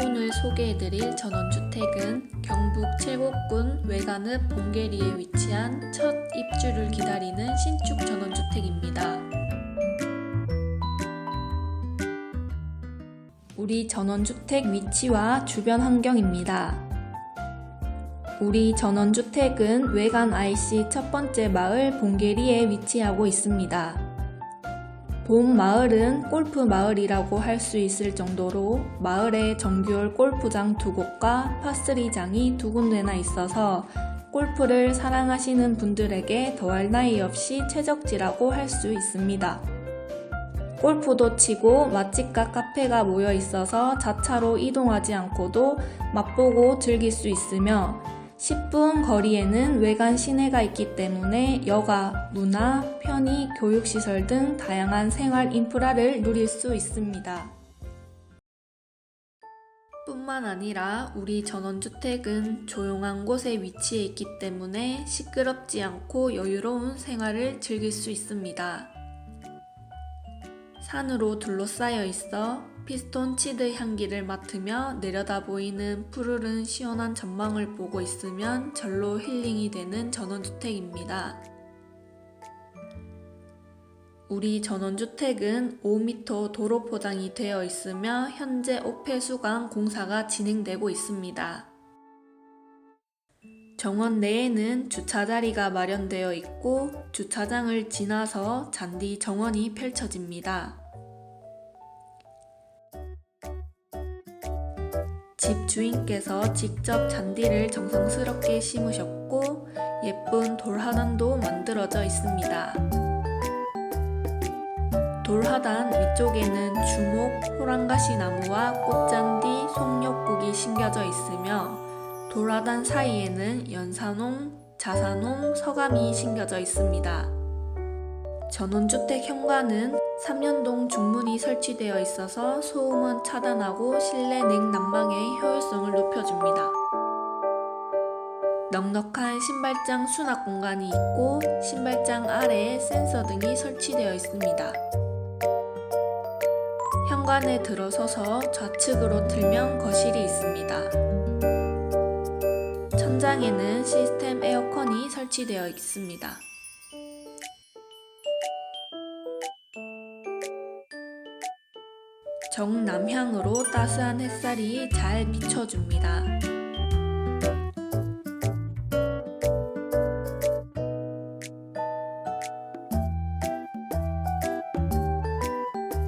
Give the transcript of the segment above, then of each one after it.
오늘 소개해드릴 전원주택은 경북 칠곡군 외관읍 봉계리에 위치한 첫 입주를 기다리는 신축 전원주택입니다. 우리 전원주택 위치와 주변 환경입니다. 우리 전원주택은 외관 IC 첫 번째 마을 봉계리에 위치하고 있습니다. 본 마을은 골프 마을이라고 할 수 있을 정도로 마을에 정규월 골프장 두 곳과 파스리장이 두 군데나 있어서 골프를 사랑하시는 분들에게 더할 나위 없이 최적지라고 할 수 있습니다. 골프도 치고 맛집과 카페가 모여 있어서 자차로 이동하지 않고도 맛보고 즐길 수 있으며 10분 거리에는 외관 시내가 있기 때문에 여가, 문화, 편의, 교육시설 등 다양한 생활 인프라를 누릴 수 있습니다. 뿐만 아니라 우리 전원주택은 조용한 곳에 위치해 있기 때문에 시끄럽지 않고 여유로운 생활을 즐길 수 있습니다. 산으로 둘러싸여 있어 피스톤 치드 향기를 맡으며 내려다 보이는 푸르른 시원한 전망을 보고 있으면 절로 힐링이 되는 전원주택입니다. 우리 전원주택은 5m 도로 포장이 되어 있으며 현재 오폐수강 공사가 진행되고 있습니다. 정원 내에는 주차 자리가 마련되어 있고 주차장을 지나서 잔디 정원이 펼쳐집니다. 집 주인께서 직접 잔디를 정성스럽게 심으셨고 예쁜 돌 하단도 만들어져 있습니다. 돌 하단 위쪽에는 주목, 호랑가시 나무와 꽃잔디, 송엽국이 심겨져 있으며 돌 하단 사이에는 연산홍, 자산홍, 서감이 심겨져 있습니다. 전원주택 현관은 3년동 중문이 설치되어 있어서 소음은 차단하고 실내 냉난방의 효율성을 높여줍니다. 넉넉한 신발장 수납 공간이 있고 신발장 아래에 센서 등이 설치되어 있습니다. 현관에 들어서서 좌측으로 틀면 거실이 있습니다. 천장에는 시스템 에어컨이 설치되어 있습니다. 정남향으로 따스한 햇살이 잘 비춰줍니다.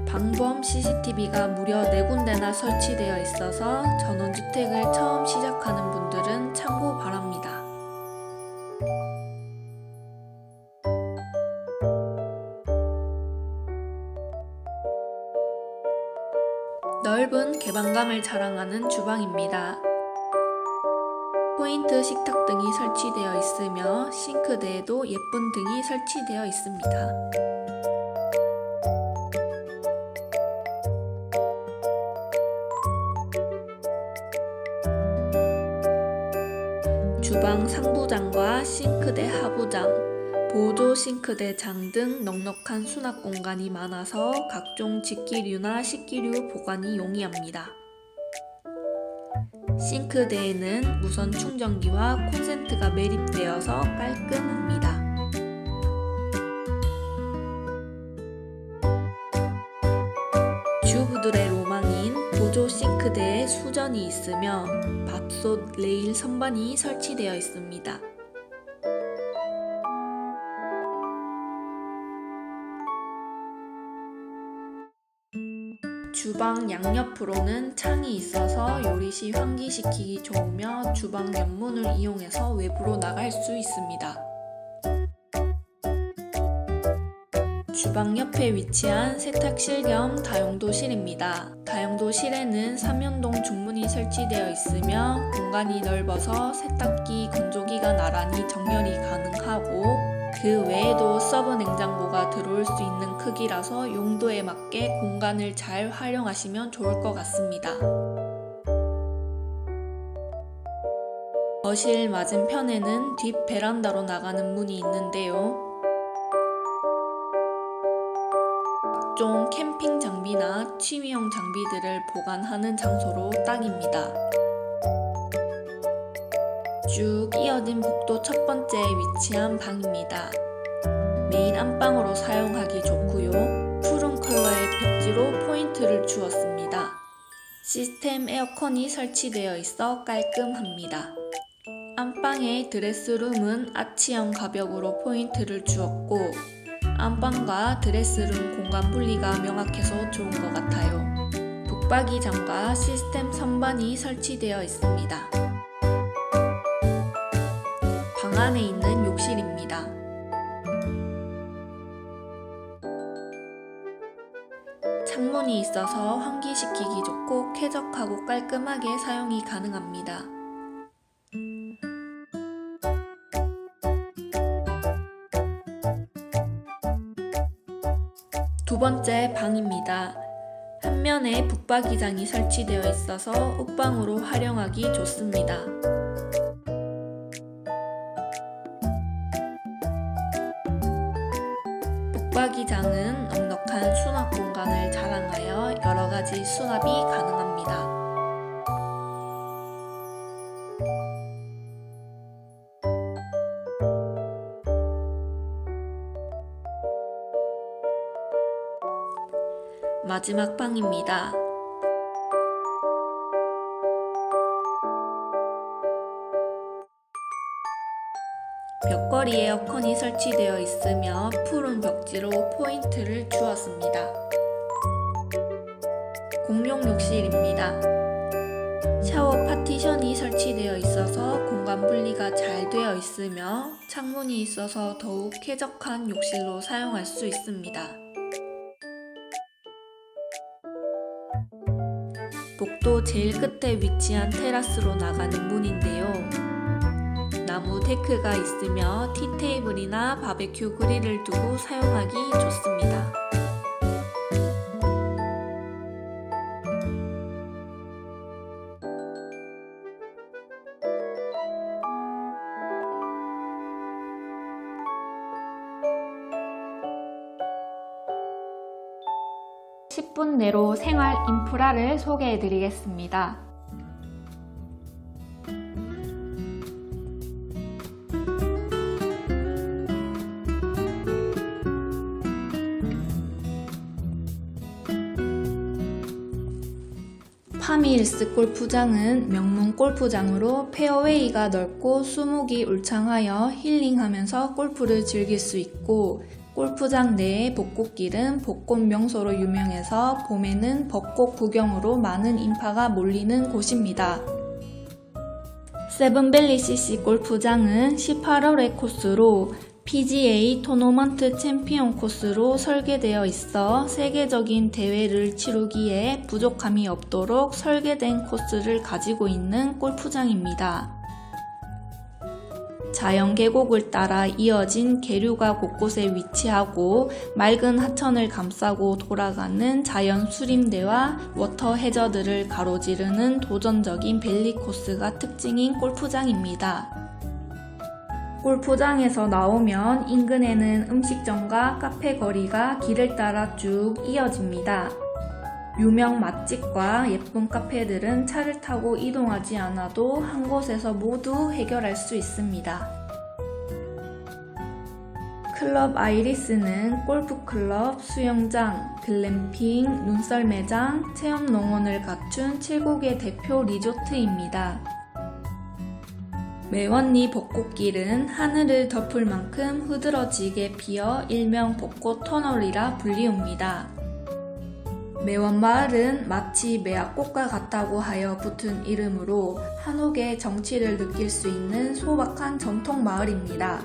방범 CCTV가 무려 4군데나 설치되어 있어서 전원주택을 처음 시작하는 분들은 참고 바랍니다. 넓은 개방감을 자랑하는 주방입니다. 포인트 식탁 등이 설치되어 있으며 싱크대에도 예쁜 등이 설치되어 있습니다. 주방 상부장과 싱크대 하부장, 보조 싱크대 장등 넉넉한 수납 공간이 많아서 각종 직기류나 식기류 보관이 용이합니다. 싱크대에는 무선 충전기와 콘센트가 매립되어서 깔끔합니다. 주부들의 로망인 보조 싱크대에 수전이 있으며 밥솥 레일 선반이 설치되어 있습니다. 주방 양옆으로는 창이 있어서 요리 시 환기시키기 좋으며 주방 옆문을 이용해서 외부로 나갈 수 있습니다. 주방 옆에 위치한 세탁실 겸 다용도실입니다. 다용도실에는 3연동 중문이 설치되어 있으며 공간이 넓어서 세탁기, 건조기가 나란히 정렬이 가능하고 그 외에도 서브 냉장고가 들어올 수 있는 크기라서 용도에 맞게 공간을 잘 활용하시면 좋을 것 같습니다. 거실 맞은편에는 뒷 베란다로 나가는 문이 있는데요. 각종 캠핑 장비나 취미용 장비들을 보관하는 장소로 딱입니다. 쭉 이어진 복도 첫 번째에 위치한 방입니다. 메인 안방으로 사용하기 좋고요. 푸른 컬러의 벽지로 포인트를 주었습니다. 시스템 에어컨이 설치되어 있어 깔끔합니다. 안방의 드레스룸은 아치형 가벽으로 포인트를 주었고 안방과 드레스룸 공간 분리가 명확해서 좋은 것 같아요. 북박이장과 시스템 선반이 설치되어 있습니다. 방 안에 있는 욕실입니다. 창문이 있어서 환기시키기 좋고 쾌적하고 깔끔하게 사용이 가능합니다. 두 번째 방입니다. 한 면에 북박이장이 설치되어 있어서 옷방으로 활용하기 좋습니다. 북박이장은 넉넉한 수납 공간을 자랑하여 여러 가지 수납이 가능합니다. 마지막 방입니다. 벽걸이 에어컨이 설치되어 있으며 푸른 벽지로 포인트를 주었습니다. 공용 욕실입니다. 샤워 파티션이 설치되어 있어서 공간 분리가 잘 되어 있으며 창문이 있어서 더욱 쾌적한 욕실로 사용할 수 있습니다. 복도 제일 끝에 위치한 테라스로 나가는 문인데요. 나무 데크가 있으며 티테이블이나 바베큐 그릴을 두고 사용하기 좋습니다. (10분) 내로 생활 인프라를 소개해 드리겠습니다. 파미일스 골프장은 명문 골프장으로 페어웨이가 넓고 수목이 울창하여 힐링하면서 골프를 즐길 수 있고 골프장 내의 벚꽃길은 벚꽃 명소로 유명해서 봄에는 벚꽃 구경으로 많은 인파가 몰리는 곳입니다. 세븐밸리 CC 골프장은 18홀의 코스로 PGA 토너먼트 챔피언 코스로 설계되어 있어 세계적인 대회를 치르기에 부족함이 없도록 설계된 코스를 가지고 있는 골프장입니다. 자연 계곡을 따라 이어진 계류가 곳곳에 위치하고 맑은 하천을 감싸고 돌아가는 자연 수림대와 워터 해저드를 가로지르는 도전적인 밸리 코스가 특징인 골프장입니다. 골프장에서 나오면 인근에는 음식점과 카페 거리가 길을 따라 쭉 이어집니다. 유명 맛집과 예쁜 카페들은 차를 타고 이동하지 않아도 한 곳에서 모두 해결할 수 있습니다. 클럽 아이리스는 골프클럽, 수영장, 글램핑, 눈썰 매장, 체험 농원을 갖춘 7국의 대표 리조트입니다. 매원리 벚꽃길은 하늘을 덮을 만큼 흐드러지게 피어 일명 벚꽃 터널이라 불리웁니다. 매원마을은 마치 매화꽃과 같다고 하여 붙은 이름으로 한옥의 정취를 느낄 수 있는 소박한 전통 마을입니다.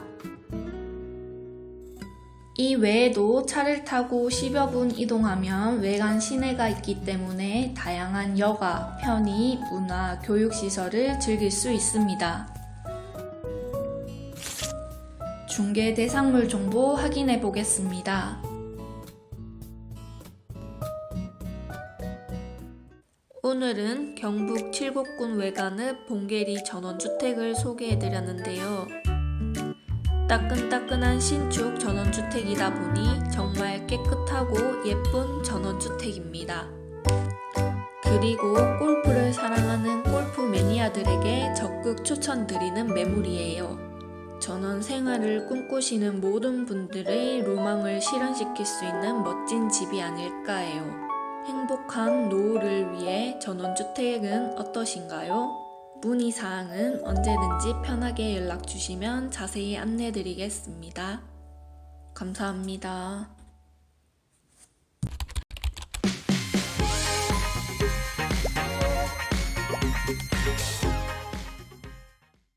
이 외에도 차를 타고 10여 분 이동하면 외관 시내가 있기 때문에 다양한 여가, 편의, 문화, 교육시설을 즐길 수 있습니다. 중개 대상물 정보 확인해 보겠습니다. 오늘은 경북 칠곡군 외관읍 봉계리 전원주택을 소개해 드렸는데요. 따끈따끈한 신축 전원주택이다 보니 정말 깨끗하고 예쁜 전원주택입니다. 그리고 골프를 사랑하는 골프 매니아들에게 적극 추천드리는 매물이에요. 전원 생활을 꿈꾸시는 모든 분들의 로망을 실현시킬 수 있는 멋진 집이 아닐까 해요. 행복한 노후를 위해 전원주택은 어떠신가요? 문의 사항은 언제든지 편하게 연락 주시면 자세히 안내 드리겠습니다. 감사합니다.